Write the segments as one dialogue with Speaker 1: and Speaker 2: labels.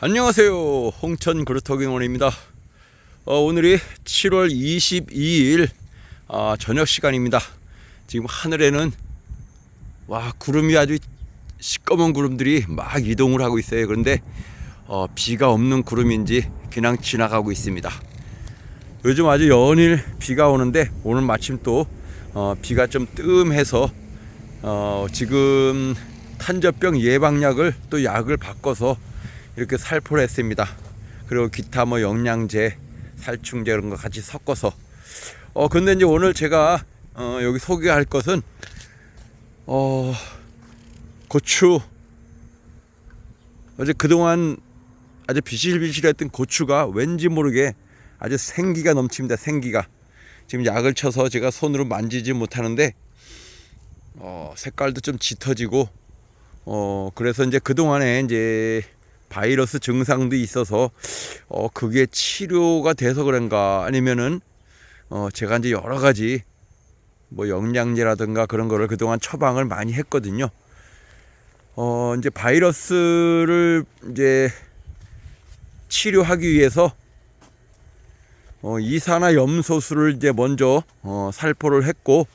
Speaker 1: 안녕하세요. 홍천 그루터기원입니다. 어, 오늘이 7월 22일 아, 저녁 시간입니다. 지금 하늘에는 와 구름이 아주 시꺼먼 구름들이 막 이동을 하고 있어요. 그런데 어, 비가 없는 구름인지 그냥 지나가고 있습니다. 요즘 아주 연일 비가 오는데 오늘 마침 또 어, 비가 좀 뜸해서 어, 지금 탄저병 예방약을 또 약을 바꿔서 이렇게 살포를 했습니다. 그리고 기타 뭐 영양제, 살충제 이런 거 같이 섞어서. 어 근데 이제 오늘 제가 어, 여기 소개할 것은 어 고추 어제 그동안 아주 비실비실했던 고추가 왠지 모르게 아주 생기가 넘칩니다. 생기가 지금 약을 쳐서 제가 손으로 만지지 못하는데 어, 색깔도 좀 짙어지고 어 그래서 이제 그 동안에 이제 바이러스 증상도 있어서 어 그게 치료가 돼서 그런가 아니면은 어 제가 이제 여러 가지 뭐 영양제라든가 그런 거를 그동안 처방을 많이 했거든요. 어 이제 바이러스를 이제 치료하기 위해서 어 이산화 염소수를 이제 먼저 어 살포를 했고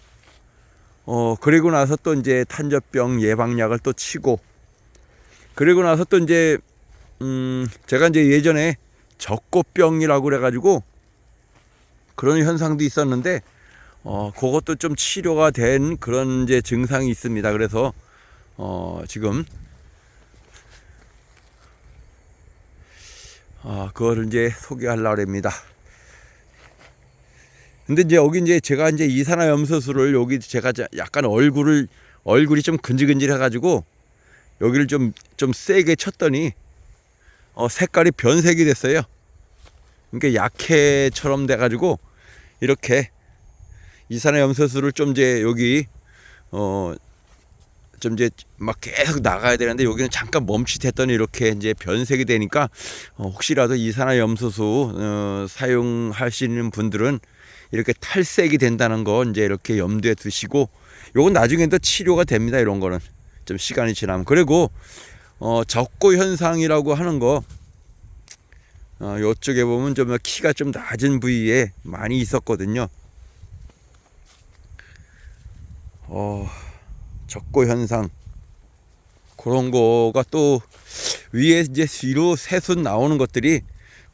Speaker 1: 어 그리고 나서 또 이제 탄저병 예방약을 또 치고 그리고 나서 또 이제 음 제가 이제 예전에 적고병이라고 그래가지고 그런 현상도 있었는데 어 그것도 좀 치료가 된 그런 이제 증상이 있습니다. 그래서 어 지금 아 그거를 이제 소개하려고 합니다. 근데 이제 여기 이제 제가 이제 이산화염소수를 여기 제가 약간 얼굴을 얼굴이 좀 근질근질해 가지고 여기를 좀 좀 세게 쳤더니 어 색깔이 변색이 됐어요. 그러니까 약해처럼 돼 가지고 이렇게 이산화염소수를 좀 이제 여기 어 좀 이제 막 계속 나가야 되는데 여기는 잠깐 멈칫했더니 이렇게 이제 변색이 되니까 어 혹시라도 이산화 염소수 어 사용하시는 분들은 이렇게 탈색이 된다는 거 이제 이렇게 염두에 두시고 요건 나중에 또 치료가 됩니다 이런 거는 좀 시간이 지나면 그리고 어 적고 현상이라고 하는 거 어, 요쪽에 보면 좀 키가 좀 낮은 부위에 많이 있었거든요. 어, 적고 현상 그런 거가 또 위에 이제 위로 새순 나오는 것들이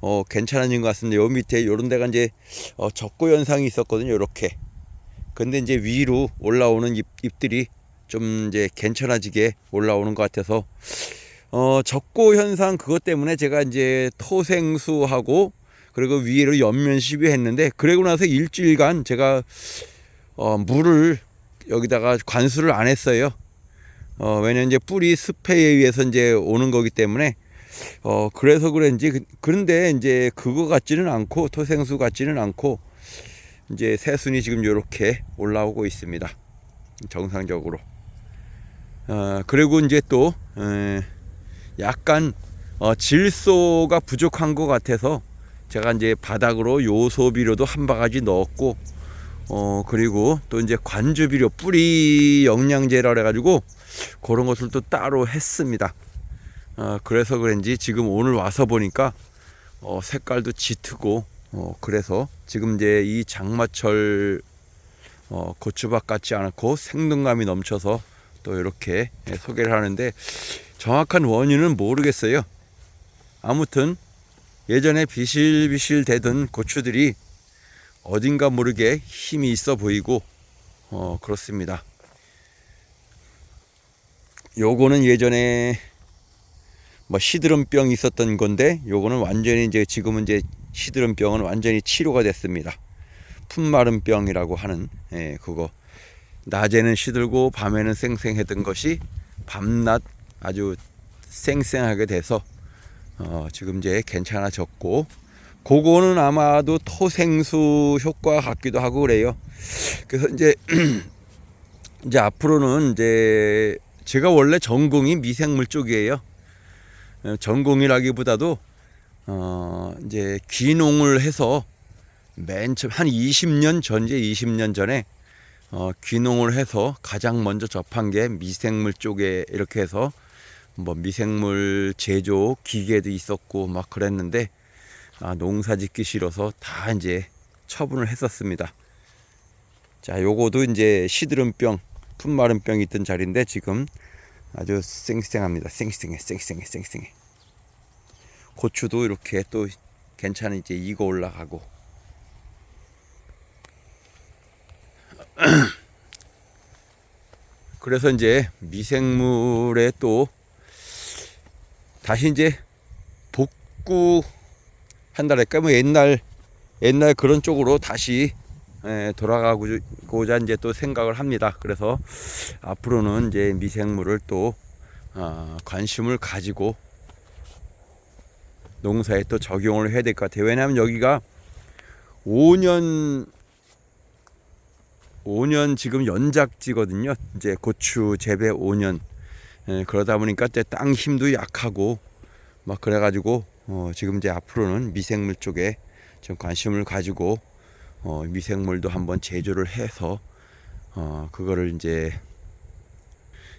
Speaker 1: 어, 괜찮아진 것 같습니다. 요 밑에 요런 데가 이제 어, 적고 현상이 있었거든요. 요렇게. 근데 이제 위로 올라오는 잎, 잎들이 좀 이제 괜찮아지게 올라오는 것 같아서 어, 적고 현상 그것 때문에 제가 이제 토생수하고 그리고 위로 연면 시비했는데 그러고 나서 일주일간 제가 어, 물을 여기다가 관수를 안 했어요. 어, 왜냐면 이제 뿌리 습해에 의해서 이제 오는 거기 때문에 어, 그래서 그런지 그- 그런데 이제 그거 같지는 않고 토생수 같지는 않고 이제 새순이 지금 이렇게 올라오고 있습니다. 정상적으로. 어, 그리고 이제 또 에, 약간 어, 질소가 부족한 것 같아서 제가 이제 바닥으로 요소 비료도 한 바가지 넣었고 어 그리고 또 이제 관주 비료 뿌리 영양제라 그래가지고 그런 것을 또 따로 했습니다. 어 그래서 그런지 지금 오늘 와서 보니까 어 색깔도 짙고 어 그래서 지금 이제 이 장마철 어 고추밭 같지 않고 생동감이 넘쳐서 또 이렇게 예, 소개를 하는데 정확한 원인은 모르겠어요. 아무튼 예전에 비실비실 되던 고추들이 어딘가 모르게 힘이 있어 보이고 어 그렇습니다. 요거는 예전에 뭐 시드름병이 있었던 건데 요거는 완전히 이제 지금은 이제 시드름병은 완전히 치료가 됐습니다. 품마름병이라고 하는 예, 그거 낮에는 시들고 밤에는 쌩쌩했던 것이 밤낮 아주 쌩쌩하게 돼서 어, 지금 이제 괜찮아졌고 그거는 아마도 토생수 효과 같기도 하고 그래요. 그래서 이제 이제 앞으로는 이제 제가 원래 전공이 미생물 쪽이에요. 어, 전공이라기보다도 어 이제 귀농을 해서 맨 처음 한 20년 전 이제 20년 전에 어 귀농을 해서 가장 먼저 접한 게 미생물 쪽에 이렇게 해서 뭐 미생물 제조 기계도 있었고 막 그랬는데 아, 농사 짓기 싫어서 다 이제 처분을 했었습니다. 자, 요거도 이제 시드름병, 품마름병이 있던 자리인데 지금 아주 쌩쌩합니다. 쌩쌩해, 쌩쌩해, 쌩쌩해. 고추도 이렇게 또 괜찮은 이제 익어 올라가고. 그래서 이제 미생물에 또 다시 이제 복구 한달 할까 뭐 옛날 옛날 그런 쪽으로 다시 예, 돌아가고자 이제 또 생각을 합니다. 그래서 앞으로는 이제 미생물을 또 어, 관심을 가지고 농사에 또 적용을 해야 될 것 같아요. 왜냐하면 여기가 5년 5년 지금 연작지거든요. 이제 고추 재배 5년 예, 그러다 보니까 때땅 힘도 약하고 막 그래가지고 어, 지금 이제 앞으로는 미생물 쪽에 좀 관심을 가지고 어, 미생물도 한번 제조를 해서 어, 그거를 이제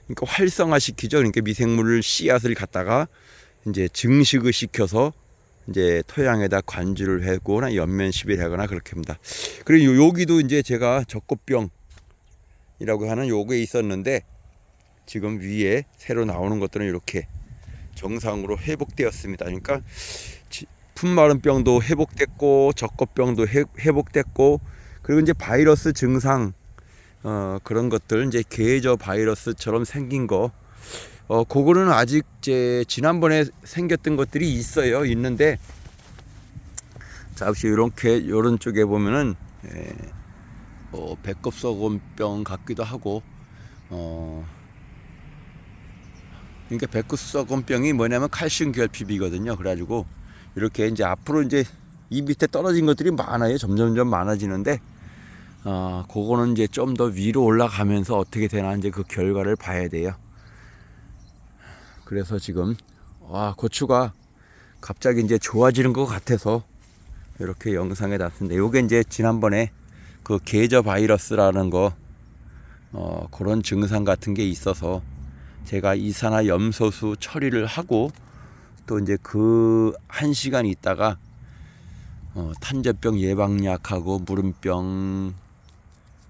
Speaker 1: 그러니까 활성화 시키죠. 그러니까 미생물을 씨앗을 갖다가 이제 증식을 시켜서 이제 토양에다 관주를 하거나 연면 시비하거나 그렇게 합니다. 그리고 요- 여기도 이제 제가 적꽃병이라고 하는 요게 있었는데 지금 위에 새로 나오는 것들은 이렇게 정상으로 회복되었습니다. 그러니까 지- 품마름병도 회복됐고 적꽃병도 회, 회복됐고 그리고 이제 바이러스 증상 어, 그런 것들 이제 계저 바이러스처럼 생긴 거 어, 그거는 아직 제 지난번에 생겼던 것들이 있어요. 있는데 잠시 이렇게 이런 쪽에 보면은 예, 어, 배꼽소금병 같기도 하고 어, 그러니까 배꼽소금병이 뭐냐면 칼슘 결핍이거든요. 그래가지고 이렇게 이제 앞으로 이제 이 밑에 떨어진 것들이 많아요. 점점점 많아지는데 어, 그거는 이제 좀 더 위로 올라가면서 어떻게 되나 이제 그 결과를 봐야 돼요. 그래서 지금 와 고추가 갑자기 이제 좋아지는 것 같아서 이렇게 영상에 났는데 요게 이제 지난번에 그 계저 바이러스라는 거 어, 그런 증상 같은 게 있어서 제가 이산화 염소수 처리를 하고 또 이제 그 한 시간 있다가 어, 탄저병 예방약하고 무름병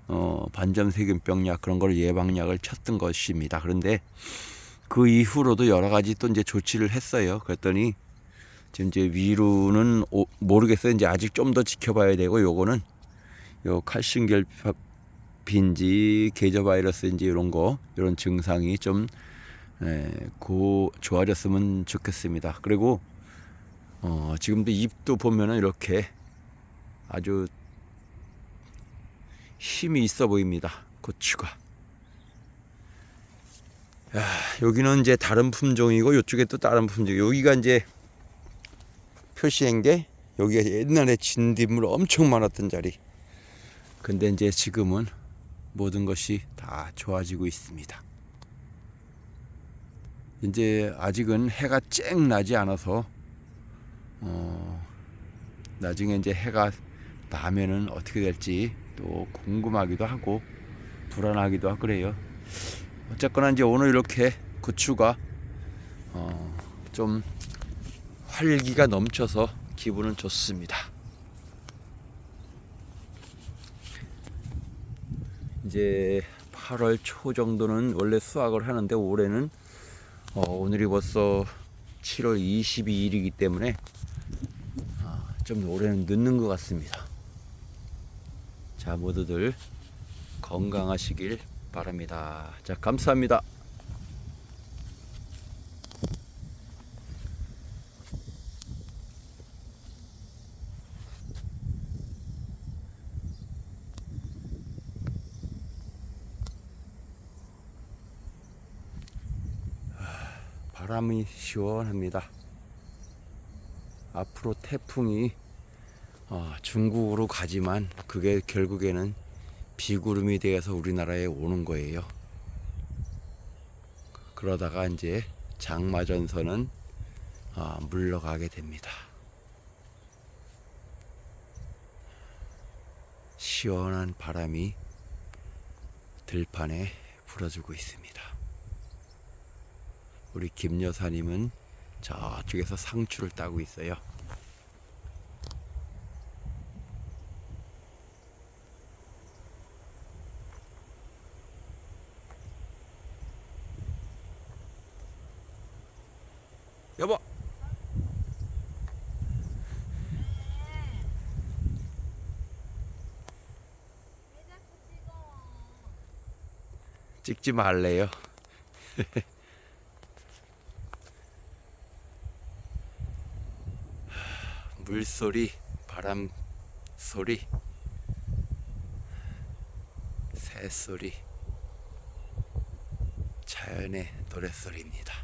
Speaker 1: 어, 반점세균병약 그런 걸 예방약을 쳤던 것입니다. 그런데 그 이후로도 여러 가지 또 이제 조치를 했어요. 그랬더니 지금 이제 위로는 오- 모르겠어요. 이제 아직 좀 더 지켜봐야 되고 요거는 요 칼슘 결핍인지 계저 바이러스인지 이런 거 이런 증상이 좀 에, 고 좋아졌으면 좋겠습니다. 그리고 어, 지금도 잎도 보면은 이렇게 아주 힘이 있어 보입니다. 고추가. 야, 여기는 이제 다른 품종이고 이쪽에 또 다른 품종. 여기가 이제 표시한 게 여기가 옛날에 진딧물 엄청 많았던 자리. 근데 이제 지금은 모든 것이 다 좋아지고 있습니다. 이제 아직은 해가 쨍 나지 않아서 어, 나중에 이제 해가 나면은 어떻게 될지 또 궁금하기도 하고 불안하기도 하고 그래요. 어쨌거나 이제 오늘 이렇게 고추가 어, 좀 활기가 넘쳐서 기분은 좋습니다. 이제 8월 초 정도는 원래 수확을 하는데 올해는 어, 오늘이 벌써 7월 22일이기 때문에 아, 좀 올해는 늦는 것 같습니다. 자 모두들 건강하시길 바랍니다. 자 감사합니다. 바람이 시원합니다. 앞으로 태풍이 어, 중국으로 가지만 그게 결국에는 비구름이 되어서 우리나라에 오는 거예요. 그러다가 이제 장마전선은 어, 물러가게 됩니다. 시원한 바람이 들판에 불어주고 있습니다. 우리 김 여사님은 저쪽에서 상추를 따고 있어요. 여보. 찍지 말래요. 물소리, 바람 소리, 새소리, 자연의 노랫소리입니다.